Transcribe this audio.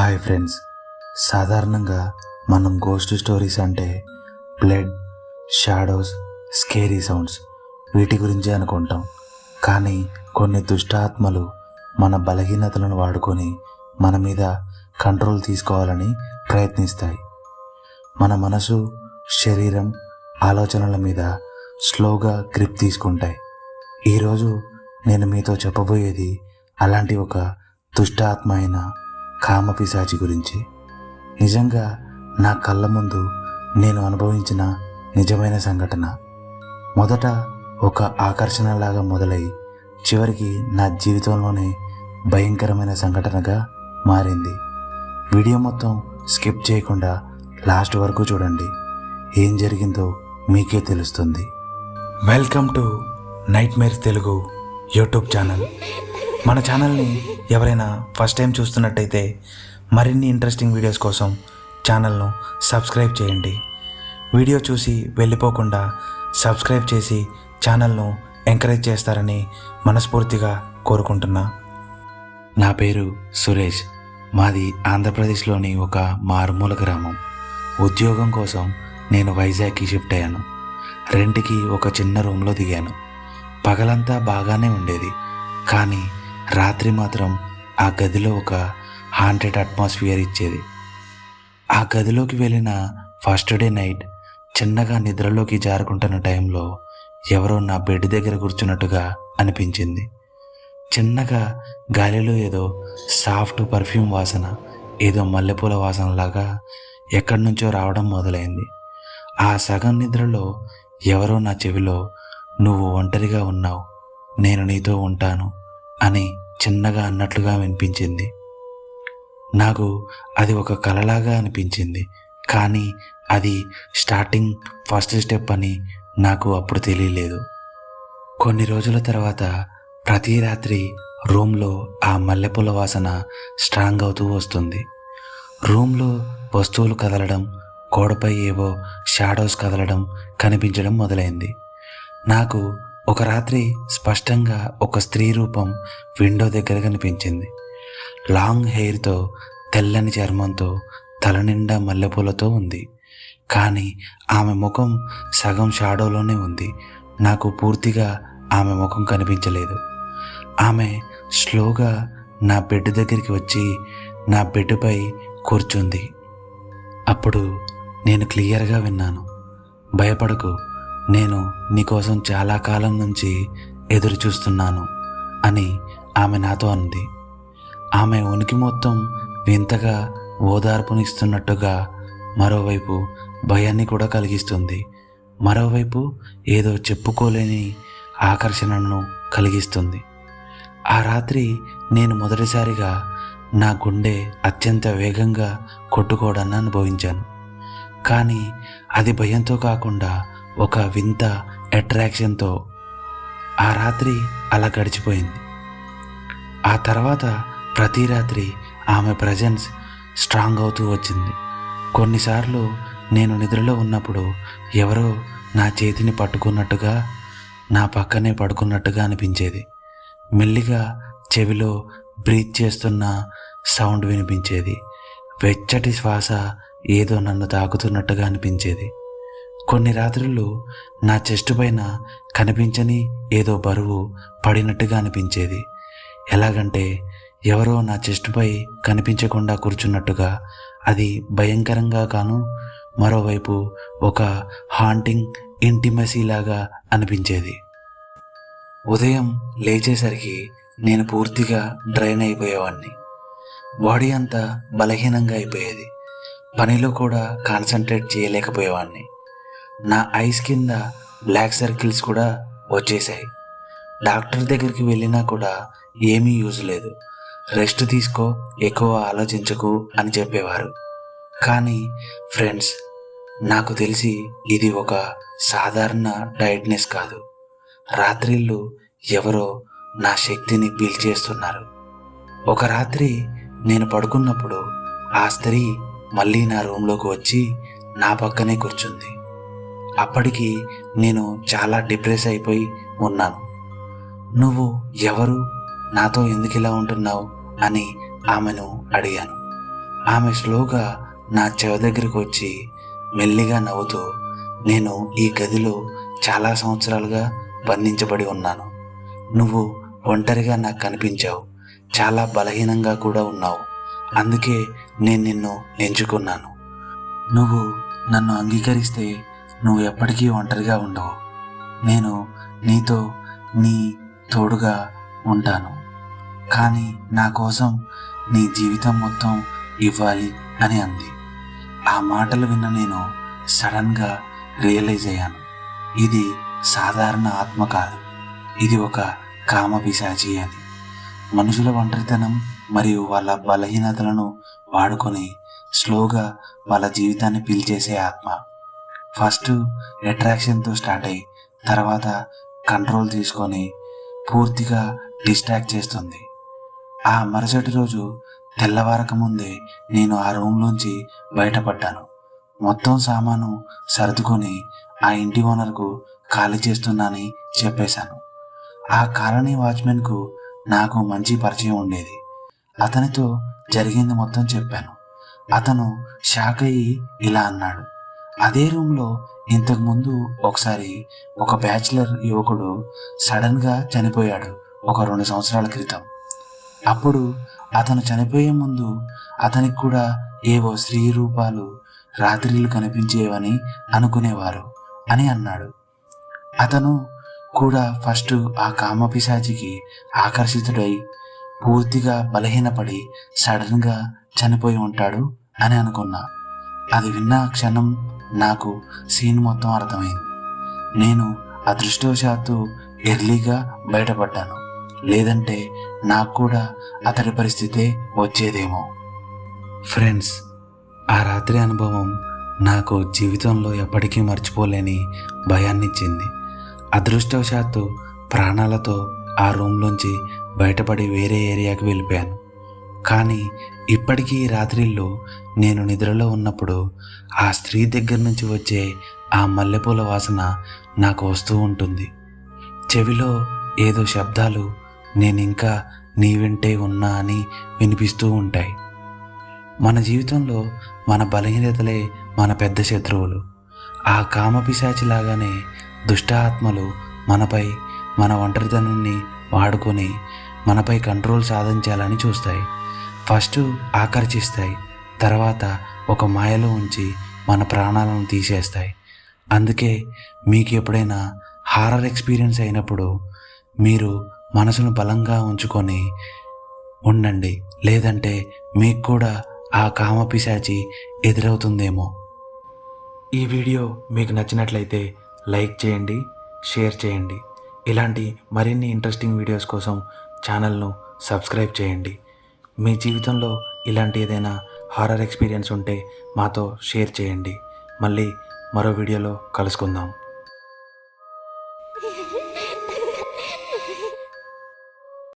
Hi friends. సాధారణంగా మనం ghost stories అంటే బ్లడ్ షాడోస్ స్కేరీ సౌండ్స్ వీటి గురించే అనుకుంటాం. కానీ కొన్ని దుష్టాత్మలు మన బలహీనతలను వాడుకొని మన మీద కంట్రోల్ తీసుకోవాలని ప్రయత్నిస్తాయి. మన మనసు శరీరం ఆలోచనల మీద స్లోగా గ్రిప్ తీసుకుంటాయి. ఈరోజు నేను మీతో చెప్పబోయేది అలాంటి ఒక దుష్టాత్మ అయిన కామపిశాచి గురించి. నిజంగా నా కళ్ళ ముందు నేను అనుభవించిన నిజమైన సంఘటన. మొదట ఒక ఆకర్షణలాగా మొదలై చివరికి నా జీవితంలోనే భయంకరమైన సంఘటనగా మారింది. వీడియో మొత్తం స్కిప్ చేయకుండా లాస్ట్ వరకు చూడండి. ఏం జరిగిందో మీకే తెలుస్తుంది. Welcome to nightmare Telugu YouTube channel. మన ఛానల్ని ఎవరైనా ఫస్ట్ టైం చూస్తున్నట్టయితే మరిన్ని ఇంట్రెస్టింగ్ వీడియోస్ కోసం ఛానల్ను సబ్స్క్రైబ్ చేయండి. వీడియో చూసి వెళ్ళిపోకుండా సబ్స్క్రైబ్ చేసి ఛానల్ను ఎంకరేజ్ చేస్తారని మనస్ఫూర్తిగా కోరుకుంటున్నా. నా పేరు సురేష్. మాది ఆంధ్రప్రదేశ్లోని ఒక మారుమూల గ్రామం. ఉద్యోగం కోసం నేను వైజాగ్కి షిఫ్ట్ అయ్యాను. రెంట్కి ఒక చిన్న రూమ్లో దిగాను. పగలంతా బాగానే ఉండేది. కానీ రాత్రి మాత్రం ఆ గదిలో ఒక హాంటెడ్ అట్మాస్ఫియర్ ఇచ్చేది. ఆ గదిలోకి వెళ్ళిన ఫస్ట్ డే నైట్ చిన్నగా నిద్రలోకి జారుకుంటున్న టైంలో ఎవరో నా బెడ్ దగ్గర కూర్చున్నట్టుగా అనిపించింది. చిన్నగా గాలిలో ఏదో సాఫ్ట్ పర్ఫ్యూమ్ వాసన ఏదో మల్లెపూల వాసనలాగా ఎక్కడి నుంచో రావడం మొదలైంది. ఆ సగం నిద్రలో ఎవరో నా చెవిలో నువ్వు ఒంటరిగా ఉన్నావు నేను నీతో ఉంటాను అని చిన్నగా అన్నట్లుగా వినిపించింది. నాకు అది ఒక కలలాగా అనిపించింది. కానీ అది స్టార్టింగ్ ఫస్ట్ స్టెప్ అని నాకు అప్పుడు తెలియలేదు. కొన్ని రోజుల తర్వాత ప్రతి రాత్రి రూమ్లో ఆ మల్లెపూల వాసన స్ట్రాంగ్ అవుతూ వస్తుంది. రూమ్లో వస్తువులు కదలడం గోడపై ఏవో షాడోస్ కదలడం కనిపించడం మొదలైంది. నాకు ఒక రాత్రి స్పష్టంగా ఒక స్త్రీ రూపం విండో దగ్గర కనిపించింది. లాంగ్ హెయిర్తో తెల్లని చర్మంతో తల నిండా మల్లెపూలతో ఉంది. కానీ ఆమె ముఖం సగం షాడోలోనే ఉంది. నాకు పూర్తిగా ఆమె ముఖం కనిపించలేదు. ఆమె స్లోగా నా బెడ్ దగ్గరికి వచ్చి నా బెడ్పై కూర్చుంది. అప్పుడు నేను క్లియర్గా విన్నాను. భయపడకు నేను నీకోసం చాలా కాలం నుంచి ఎదురు చూస్తున్నాను అని ఆమె నాతో అంది. ఆమె ఉనికి మొత్తం వింతగా ఓదార్పునిస్తున్నట్టుగా మరోవైపు భయాన్ని కూడా కలిగిస్తుంది. మరోవైపు ఏదో చెప్పుకోలేని ఆకర్షణను కలిగిస్తుంది. ఆ రాత్రి నేను మొదటిసారిగా నా గుండె అత్యంత వేగంగా కొట్టుకోవడాన్ని అనుభవించాను. కానీ అది భయంతో కాకుండా ఒక వింత అట్రాక్షన్తో ఆ రాత్రి అలా గడిచిపోయింది. ఆ తర్వాత ప్రతి రాత్రి ఆమె ప్రజెన్స్ స్ట్రాంగ్ అవుతూ వచ్చింది. కొన్నిసార్లు నేను నిద్రలో ఉన్నప్పుడు ఎవరో నా చేతిని పట్టుకున్నట్టుగా నా పక్కనే పడుకున్నట్టుగా అనిపించేది. మెల్లిగా చెవిలో బ్రీత్ చేస్తున్న సౌండ్ వినిపించేది. వెచ్చటి శ్వాస ఏదో నన్ను తాకుతున్నట్టుగా అనిపించేది. కొన్ని రాత్రులు నా చెస్ట్ పైన కనిపించని ఏదో బరువు పడినట్టుగా అనిపించేది. ఎలాగంటే ఎవరో నా చెస్ట్పై కనిపించకుండా కూర్చున్నట్టుగా అది భయంకరంగా కాను మరోవైపు ఒక హాంటింగ్ ఇంటిమసీ లాగా అనిపించేది. ఉదయం లేచేసరికి నేను పూర్తిగా డ్రైన్ అయిపోయేవాడిని బాడీ అంతా బలహీనంగా అయిపోయేది. పనిలో కూడా కాన్సన్ట్రేట్ చేయలేకపోయేవాడిని నా ఐస్ కింద బ్లాక్ సర్కిల్స్ కూడా వచ్చేసాయి. డాక్టర్ దగ్గరికి వెళ్ళినా కూడా ఏమీ యూజ్ లేదు. రెస్ట్ తీసుకో ఎక్కువ ఆలోచించకు అని చెప్పేవారు. కానీ ఫ్రెండ్స్ నాకు తెలిసి ఇది ఒక సాధారణ టైట్నెస్ కాదు. రాత్రిళ్ళు ఎవరో నా శక్తిని పీల్చేస్తున్నారు. ఒక రాత్రి నేను పడుకున్నప్పుడు ఆ స్త్రీ మళ్ళీ నా రూమ్లోకి వచ్చి నా పక్కనే కూర్చుంది. అప్పటికి నేను చాలా డిప్రెస్ అయిపోయి ఉన్నాను. నువ్వు ఎవరు? నాతో ఎందుకు ఇలా ఉంటున్నావు? అని ఆమెను అడిగాను. ఆమె స్లోగా నా చెవి దగ్గరికి వచ్చి మెల్లిగా నవ్వుతూ నేను ఈ గదిలో చాలా సంవత్సరాలుగా బంధించబడి ఉన్నాను. నువ్వు ఒంటరిగా నాకు కనిపించావు. చాలా బలహీనంగా కూడా ఉన్నావు. అందుకే నేను నిన్ను ఎంచుకున్నాను. నువ్వు నన్ను అంగీకరిస్తే నువ్వు ఎప్పటికీ ఒంటరిగా ఉండవు. నేను నీతో నీ తోడుగా ఉంటాను. కానీ నా కోసం నీ జీవితం మొత్తం ఇవ్వాలి అని అంది. ఆ మాటలు విన్న నేను సడన్గా రియలైజ్ అయ్యాను. ఇది సాధారణ ఆత్మ కాదు. ఇది ఒక కామ పిశాచి అని మనుషుల ఒంటరితనం మరియు వాళ్ళ బలహీనతలను వాడుకొని స్లోగా వాళ్ళ జీవితాన్ని పీల్చేసే ఆత్మ. ఫస్ట్ అట్రాక్షన్తో స్టార్ట్ అయ్యి తర్వాత కంట్రోల్ తీసుకొని పూర్తిగా డిస్ట్రాక్ట్ చేస్తుంది. ఆ మరుసటి రోజు తెల్లవారక ముందే నేను ఆ రూమ్లోంచి బయటపడ్డాను. మొత్తం సామాను సర్దుకొని ఆ ఇంటి ఓనర్కు ఖాళీ చేస్తున్నానని చెప్పేశాను. ఆ కాలనీ వాచ్మెన్కు నాకు మంచి పరిచయం ఉండేది. అతనితో జరిగింది మొత్తం చెప్పాను. అతను షాక్ అయ్యి ఇలా అన్నాడు. అదే రూమ్లో ఇంతకుముందు ఒకసారి ఒక బ్యాచిలర్ యువకుడు సడన్గా చనిపోయాడు ఒక రెండు సంవత్సరాల క్రితం. అప్పుడు అతను చనిపోయే ముందు అతనికి కూడా ఏవో స్త్రీ రూపాలు రాత్రిళ్ళు కనిపించేవని అనుకునేవారు అని అన్నాడు. అతను కూడా ఫస్ట్ ఆ కామపిశాచికి ఆకర్షితుడై పూర్తిగా బలహీనపడి సడన్గా చనిపోయి ఉంటాడు అని అనుకున్నా. అది విన్న క్షణం నాకు సీన్ మొత్తం అర్థమైంది. నేను అదృష్టవశాత్తు ఎర్లీగా బయటపడ్డాను. లేదంటే నాకు కూడా అతడి పరిస్థితే వచ్చేదేమో. ఫ్రెండ్స్ ఆ రాత్రి అనుభవం నాకు జీవితంలో ఎప్పటికీ మర్చిపోలేని భయాన్నిచ్చింది. అదృష్టవశాత్తు ప్రాణాలతో ఆ రూమ్లోంచి బయటపడి వేరే ఏరియాకి వెళ్ళిపోయాను. కానీ ఇప్పటికీ రాత్రిల్లో రాత్రిళ్ళు నేను నిద్రలో ఉన్నప్పుడు ఆ స్త్రీ దగ్గర నుంచి వచ్చే ఆ మల్లెపూల వాసన నాకు వస్తూ ఉంటుంది. చెవిలో ఏదో శబ్దాలు నేను ఇంకా నీ వెంటే ఉన్నా అని వినిపిస్తూ ఉంటాయి. మన జీవితంలో మన బలహీనతలే మన పెద్ద శత్రువులు. ఆ కామపిశాచిలాగానే దుష్ట ఆత్మలు మనపై మన ఒంటరితనాన్ని వాడుకొని మనపై కంట్రోల్ సాధించాలని చూస్తాయి. ఫస్ట్ ఆకర్షిస్తాయి తర్వాత ఒక మాయలో ఉంచి మన ప్రాణాలను తీసేస్తాయి. అందుకే మీకు ఎప్పుడైనా హారర్ ఎక్స్పీరియన్స్ అయినప్పుడు మీరు మనసును బలంగా ఉంచుకొని ఉండండి. లేదంటే మీకు కూడా ఆ కామపిశాచి ఎదురవుతుందేమో. ఈ వీడియో మీకు నచ్చినట్లయితే లైక్ చేయండి షేర్ చేయండి. ఇలాంటి మరిన్ని ఇంట్రెస్టింగ్ వీడియోస్ కోసం ఛానల్ను సబ్స్క్రైబ్ చేయండి. మీ జీవితంలో ఇలాంటి ఏదైనా హారర్ ఎక్స్పీరియన్స్ ఉంటే మాతో షేర్ చేయండి. మళ్ళీ మరో వీడియోలో కలుసుకుందాం.